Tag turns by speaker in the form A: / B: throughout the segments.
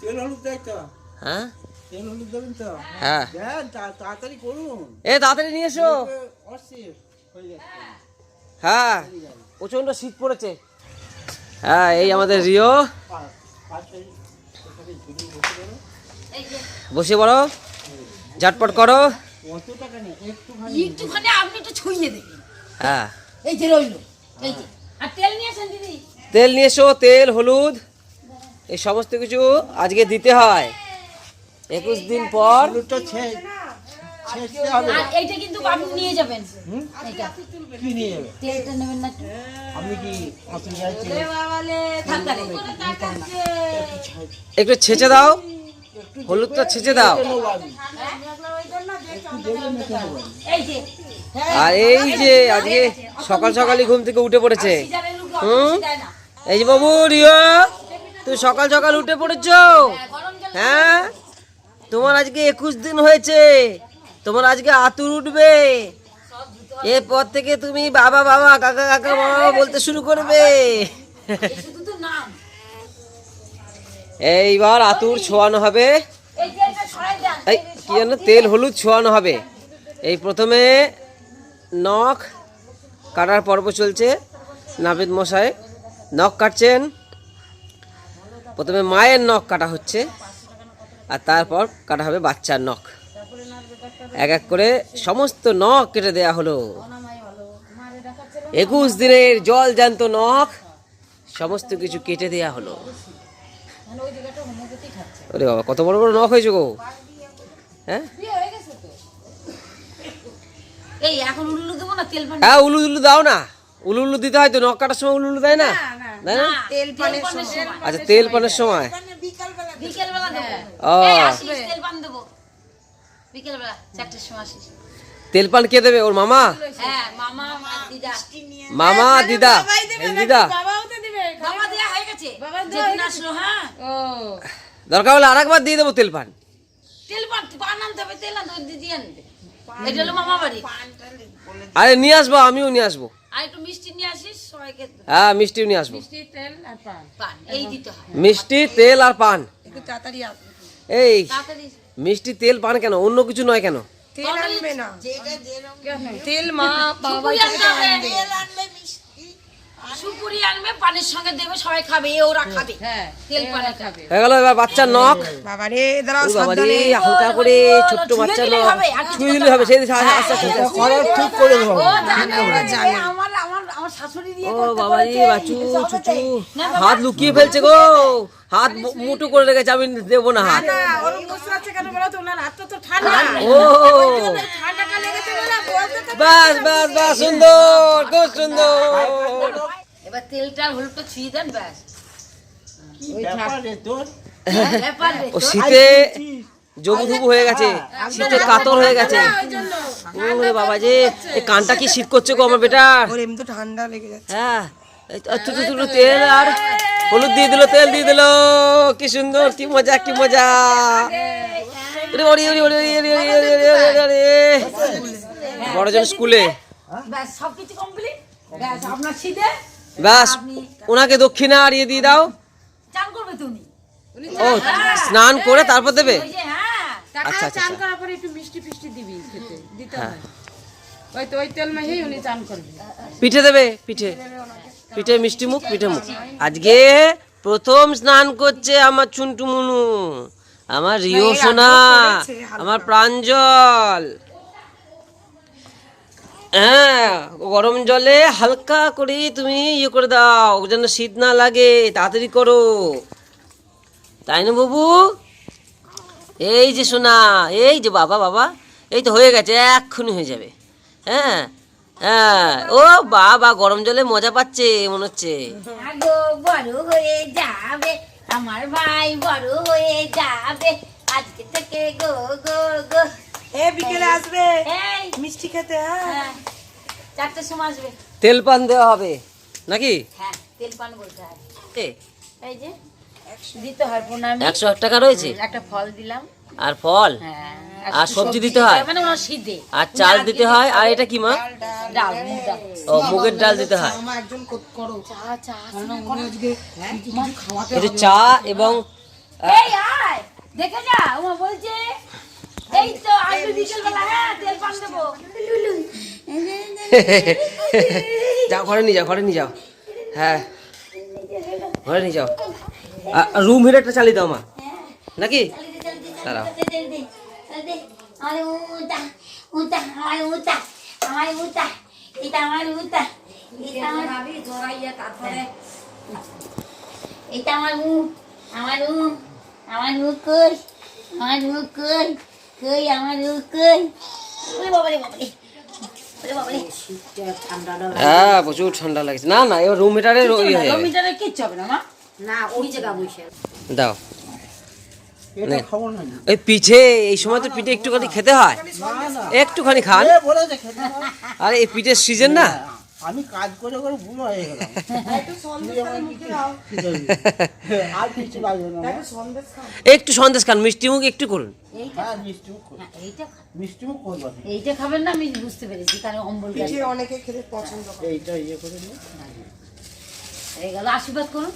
A: তেল
B: হ্যাঁ? হ্যাঁ।
A: তাড়াতাড়ি করুন।
B: এ তাড়াতাড়ি নিয়ে এসো।
A: হ্যাঁ
B: প্রচণ্ড শীত পড়েছে। হ্যাঁ এই আমাদের রিও।
A: বসে
B: পড়ো। ঝটপট করো। হ্যাঁ।
C: তেল নিয়ে
B: এসো তেল হলুদ। এই সমস্ত কিছু আজকে দিতে হয়। একুশ দিন পর
A: হলুদটা ছে- ছেঁচতে হবে।
C: আর এইটা কিন্তু আপনি নিয়ে যাবেন। এইটা।
A: কি নিয়ে যাবে?
C: তেলটা নেবেন না
A: আপনি কি অসুবিধা আছে
C: ঠান্ডা রে
B: একটু ছেঁচে দাও। হলুদটা ছেঁচে দাও।
C: এই যে।
B: আর এই যে আজকে সকাল সকালই ঘুম থেকে উঠে পড়েছে। হুম? এই যে বাবু রিও তুই সকাল সকাল উঠে পড়েছো? হ্যাঁ? তোমার আজকে একুশ দিন হয়েছে। তোমার আজকে আতুর উঠবে। এরপর থেকে তুমি বাবা বাবা, কাকা কাকা বাবা বলতে শুরু করবে। এইবার আতুর ছোঁয়ানো হবে।
C: এই,
B: কি যেন তেল হলুদ ছোঁয়ানো হবে। এই প্রথমে নখ কাটার পর্ব চলছে। নাবিদ মশাই, নখ কাটছেন। প্রথমে মায়ের নখ কাটা হচ্ছে আর তারপর কাটা হবে বাচ্চার নখ। এক এক করে সমস্ত নখ কেটে দেয়া হলো। একুশ দিনের জল জ্যান্ত নখ সমস্ত কিছু কেটে দেয়া হলো। ওরে বাবা কত বড় বড় নখ হয়েছে গো। হ্যাঁ? হ্যাঁ উলু উলু দাও না। উলু উলু দিতে হয় তো নখ কাটার সময় উলু উলু দেয় না দেয় না?
C: তেল পানের সময়।
B: আচ্ছা তেল পানের সময়।
C: বিকেল বেলা দেবো।
B: ও।
C: এই তেল পান দেবো। বিকেল বেলা চারটের সময় আসিস।
B: তেল পান কে দেবে? ওর মামা?
C: হ্যাঁ মামা দিদা।
B: মামা দিদা। এই দিদা।
C: বাবা দেয়া হয়ে গেছে। যেদিন আসলো হ্যাঁ।
B: দরকার হলে আরেকবার দিয়ে দেবো তেল পান।
C: তেল পান পান আনতে হবে তেল আনতে দিদি আনবে। এটা হলো মামা বাড়ি
B: আরে নিয়ে আসব আমিও নিয়ে আসব। হ্যাঁ মিষ্টিও নিয়ে আসব।
C: পান। এই দিতে
B: মিষ্টি তেল আর পান। এই মিষ্টি তেল পান কেন? অন্য কিছু নয় কেন?
C: তেল আনবে না।
D: তেল মা বাবা
C: সুপুরি আনবে পানের সঙ্গে দেবে সবাই খাবে এ ওরা খাবে। তেল পানে খাবে।
B: হয়ে গেল এবার বাচ্চার নখ।
D: বাবা রে দাঁড়াও
B: রে হালকা করে ছোট্ট
C: ছুঁয়ে
B: বাচ্চার নখ। ছুঁয়ে দিলে হবে সেই আস্তে আস্তে
A: করার ঠিক করে দেবো।
C: ও আমার আমার আমার শাশুড়ি দিয়ে
B: ও বাবা রে। বাচু চুচু হাত লুকিয়ে ফেলছে গো। হাত মুটু করে রেখেছে আমি দেবো না হাত।
D: ওর মুসরাচ্ছে কেন বলো তো? ওনার হাত তো ঠান্ডা।
B: বাস বাস বাস সুন্দর খুব সুন্দর।
C: এবার তেলটা ছুঁয়ে দেন ব্যাস।
A: ব্যাপার রে তোর?
C: ব্যাপার রে।
B: ও শীতে জবু ধুবু হয়ে গেছে শীতে কাতর হয়ে গেছে। ওরে বাবা যে এই কানটা কি শীত করছে গো আমার বেটা
D: ওর এমনি তো ঠান্ডা লেগে যাচ্ছে।
B: হ্যাঁ এই তো একটু একটু তেল আর হলুদ দিয়ে দিল তেল দিয়ে দিল। কি সুন্দর কি মজা কি মজা। ওরে ওরে ওরে ওরে ওরে ওরে ওরে ওরে ওরে ওরে। বড়জন স্কুলে?
C: ব্যাস সবকিছু কমপ্লিট ব্যাস আপনার শীতে
B: ব্যাস ওনাকে দক্ষিণা আর ইয়ে দিয়ে দাও।
C: চান করবে তুমি
B: ও স্নান করে তারপর দেবে?
C: হ্যাঁ।
B: আচ্ছা আচ্ছা
D: চান
B: আচ্ছা।
D: করার পরে একটু মিষ্টি ফিষ্টি দিবি খেতে দিতে হয়। ওই তো ওই তেল মাহিই উনি চান করবে।
B: পিঠে দেবে পিঠে। পিঠে মিষ্টি মুখ পিঠে মুখ। আজকে প্রথম স্নান করছে আমার চুন্টু মুনু আমার রিও সোনা আমার প্রাঞ্জল। হ্যাঁ গরম জলে হালকা করে তুমি ইয়ে করে দাও, যেন শীত না লাগে, তাড়াতাড়ি করো। তাই না বাবু? এই যে সোনা, এই যে বাবা বাবা, এই তো হয়ে গেছে, এক্ষুনি হয়ে যাবে। হ্যাঁ হ্যাঁ ও বাবা, গরম জলে মজা পাচ্ছে, মনে হচ্ছে।
C: আমার ভাই বড় হয়ে যাবে, আজকে থেকে গো গো গো।
D: এ বিকেলে আসবে। মিষ্টি খেতে হ্যাঁ।
C: হ্যাঁ চারটের সময় আসবে।
B: তেল পান দেওয়া হবে নাকি?
C: হ্যাঁ তেল পান বলতে এই যে
D: দিতে প্রণামী।
C: একশো এক টাকা রয়েছে?
D: একটা ফল দিলাম।
C: আর ফল?
D: হ্যাঁ
C: আর সবজি দিতে হয়?
D: মানে শীতে
C: আর চাল দিতে হয়? আর এটা কি মা?
D: ডাল
C: ও মুগের ডাল দিতে হয়।
D: চা চা
C: এটা চা এবং
D: দেখে যা ও বলছে এই তো আসবে বিকেল হ্যাঁ তেল পান দেবো।
C: যাও ঘরে নিয়ে যাও ঘরে নিয়ে যাও। হ্যাঁ ঘরে নিয়ে যাও। রুম হিরে একটা চালিয়ে দাও মা। নাকি? দাঁড়াও।
D: আরে উতা উতা আমার মুখ আমার মুখ আমার মুখ কই? আমার মুখ কই? কই আমার কই? ওরে বাবারে বাবারে। ওরে বাবারে।
C: হ্যাঁ প্রচুর ঠান্ডা লাগছে। না না এবার রুম হিটারে ইয়ে হয়ে
D: কিচ্ছু হবে না মা।
C: দাও। ওই পিঠে এই সময় তো পিঠে একটুখানি খেতে হয়।
A: না না।
C: একটুখানি খান। আর এই পিঠের সিজন না?
A: আমি কাজ করে করে ভুল হয়ে গেলাম।
C: একটু সন্দেশ খান মিষ্টি মুখ একটু করুন।
A: হ্যাঁ মিষ্টি মুখ
D: এইটা
A: মিষ্টি মুখ
D: এইটা খাবেন না আমি বুঝতে পেরেছি কারণ অম্বল গেল
A: এইটা ইয়ে করে নিয়ে
D: হয়ে গেল আশীর্বাদ করুন।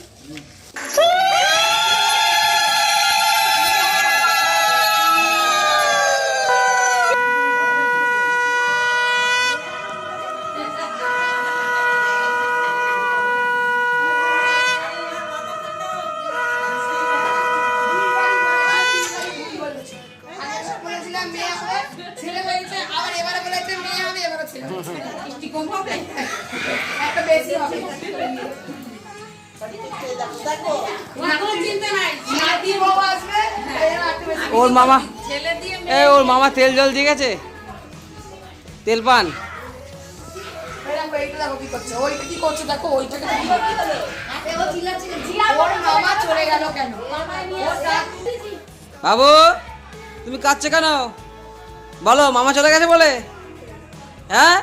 C: ওর মামা। এ ওর মামা তেল জল দিয়ে গেছে? তেল পান? বাবু তুমি কাঁদছো কেন? বলো মামা চলে গেছে বলে। হ্যাঁ?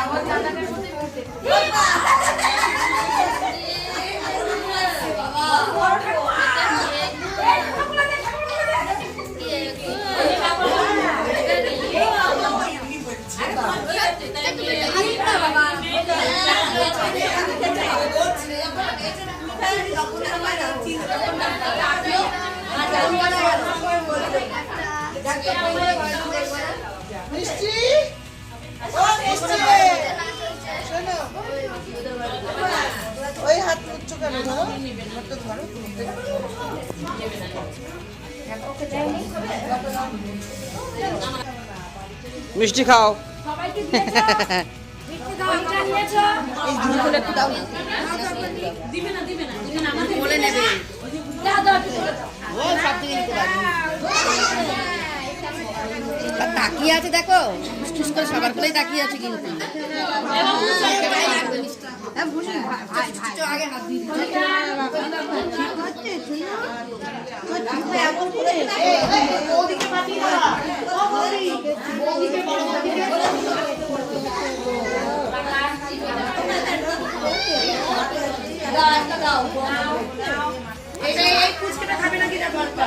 C: আমার দাদাকে কাঁদছে মিষ্টি খাও।
E: তাকিয়ে আছে দেখো। করে সবার কোলেই তাকিয়ে আছে কিন্তু। দাও দাও এই এই ফুচকাটা খাবে নাকি না গল্প